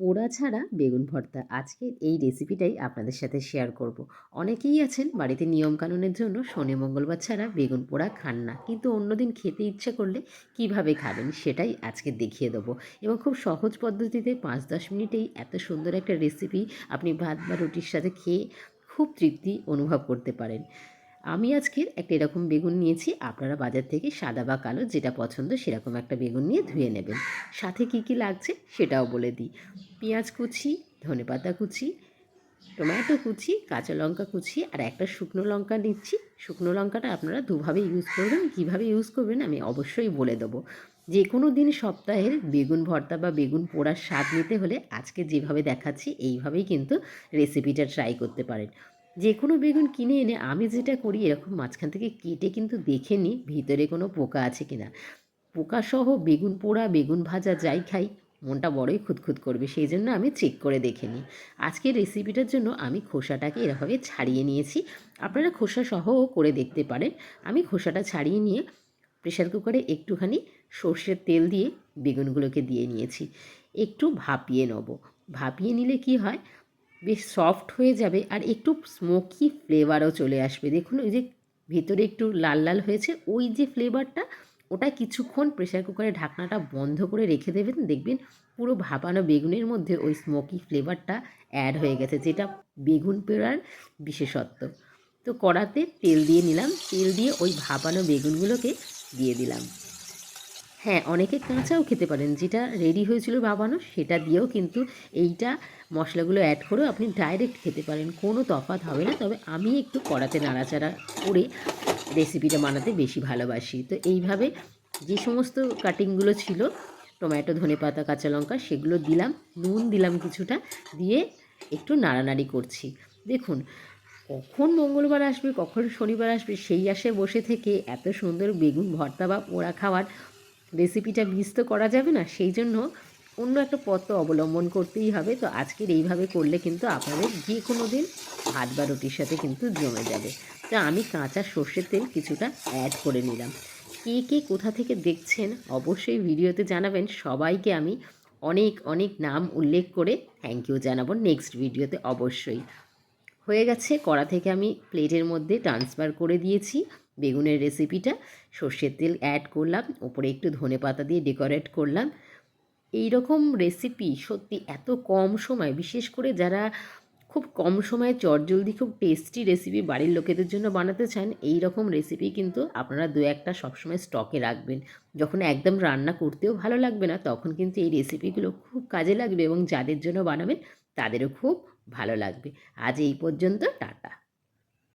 পোড়া ছাড়া বেগুন ভর্তা। আজকে এই রেসিপিটাই আপনাদের সাথে শেয়ার করব। অনেকেই আছেন বাড়িতে নিয়মকানুনের জন্য শনি, মঙ্গলবার ছাড়া বেগুন পোড়া খান না। কিন্তু অন্যদিন খেতে ইচ্ছে করলে কীভাবে খাবেন সেটাই আজকে দেখিয়ে দেবো। এবং খুব সহজ পদ্ধতিতে পাঁচ, দশ মিনিটেই এত সুন্দর একটা রেসিপি আপনি ভাত বা রুটির সাথে খেয়ে খুব তৃপ্তি অনুভব করতে পারেন। আমি আজকের একটা এরকম বেগুন নিয়েছি, আপনারা বাজার থেকে সাদা বা কালো যেটা পছন্দ সেরকম একটা বেগুন নিয়ে ধুয়ে নেবেন। সাথে কি কি লাগছে সেটাও বলে দিই। পেঁয়াজ কুচি, ধনেপাতা কুচি, টমেটো কুচি, কাঁচা লঙ্কা কুচি আর একটা শুকনো লঙ্কা নিচ্ছি। শুকনো লঙ্কাটা আপনারা দুভাবে ইউজ করবেন, কীভাবে ইউজ করবেন আমি অবশ্যই বলে দেবো। যে কোনো দিন সপ্তাহের বেগুন ভর্তা বা বেগুন পোড়ার স্বাদ নিতে হলে আজকে যেভাবে দেখাচ্ছি, এইভাবেই কিন্তু রেসিপিটা ট্রাই করতে পারেন। যে কোনো বেগুন কিনে এনে আমি যেটা করি, এরকম মাঝখান থেকে কেটে কিন্তু দেখে নিই, ভিতরে কোনো পোকা আছে কি না পোকাসহ বেগুন পোড়া, বেগুন ভাজা যাই খাই, মনটা বড়ই খুঁতখুত করবে, সেই জন্য আমি চেক করে দেখে নিই। আজকের রেসিপিটার জন্য আমি খোসাটাকে এরভাবে ছাড়িয়ে নিয়েছি। আপনারা খোসা সহও করে দেখতে পারেন। আমি খোসাটা ছাড়িয়ে নিয়ে প্রেশার কুকারে একটুখানি সর্ষের তেল দিয়ে বেগুনগুলোকে দিয়ে নিয়েছি। একটু ভাপিয়ে নেব। ভাপিয়ে নিলে কি হয় বেশ সফট হয়ে যাবে আর একটু স্মোকি ফ্লেভারও চলে আসবে। দেখুন, ওই যে ভেতরে একটু লাল লাল হয়েছে, ওই যে ফ্লেভারটা ওটা কিছুক্ষণ প্রেশার কুকারে ঢাকনাটা বন্ধ করে রেখে দেবেন। দেখবেন পুরো ভাপানো বেগুনের মধ্যে ওই স্মোকি ফ্লেভারটা অ্যাড হয়ে গেছে, যেটা বেগুন পেড়ার বিশেষত্ব। তো কড়াতে তেল দিয়ে নিলাম, তেল দিয়ে ওই ভাপানো বেগুনগুলোকে দিয়ে দিলাম। হ্যাঁ অনেকে কাঁচাও খেতে পারেন। যেটা রেডি হয়েছিল বাবানো, সেটা দিয়েও কিন্তু এইটা মশলাগুলো অ্যাড করেও আপনি ডাইরেক্ট খেতে পারেন। কোনো তফাৎ হবে না। তবে আমি একটু কড়াতে নাড়াচাড়া করে রেসিপিটা বানাতে বেশি ভালোবাসি। তো এইভাবে যে সমস্ত কাটিংগুলো ছিল, টমেটো ধনে পাতা কাঁচা লঙ্কা সেগুলো দিলাম, নুন দিলাম কিছুটা, দিয়ে একটু নাড়ানাড়ি করছি। দেখুন, কখন মঙ্গলবার আসবে, কখন শনিবার আসবে, সেই আসে বসে থেকে এত সুন্দর বেগুন ভর্তা বা পোড়া খাওয়ার রেসিপিটা মিস তো করা যাবে না, সেই জন্য অন্য একটা পথ তো অবলম্বন করতেই হবে। তো আজকের এইভাবে করলে কিন্তু আপনাদের যে কোনো দিন ভাত বা রুটির সাথে কিন্তু জমে যাবে। তো আমি কাঁচা সর্ষের তেল কিছুটা অ্যাড করে নিলাম। কে কে কোথা থেকে দেখছেন অবশ্যই ভিডিওতে জানাবেন। সবাইকে আমি অনেক অনেক নাম উল্লেখ করে থ্যাংক ইউ জানাব নেক্সট ভিডিওতে অবশ্যই। হয়ে গেছে, কড়া থেকে আমি প্লেটের মধ্যে ট্রান্সফার করে দিয়েছি। বেগুনের রেসিপিটা সর্ষের তেল অ্যাড করলাম, ওপরে একটু ধনে পাতা দিয়ে ডেকোরেট করলাম। এই রকম রেসিপি সত্যি এত কম সময়, বিশেষ করে যারা খুব কম সময়ে চটজলদি, খুব টেস্টি রেসিপি বাড়ির লোকেদের জন্য বানাতে চান এই রকম রেসিপি কিন্তু আপনারা দু একটা সবসময় স্টকে রাখবেন। যখন একদম রান্না করতেও ভালো লাগবে না, তখন কিন্তু এই রেসিপিগুলো খুব কাজে লাগবে এবং যাদের জন্য বানাবেন, তাদেরও খুব ভালো লাগবে। আজ এই পর্যন্ত, টাটা।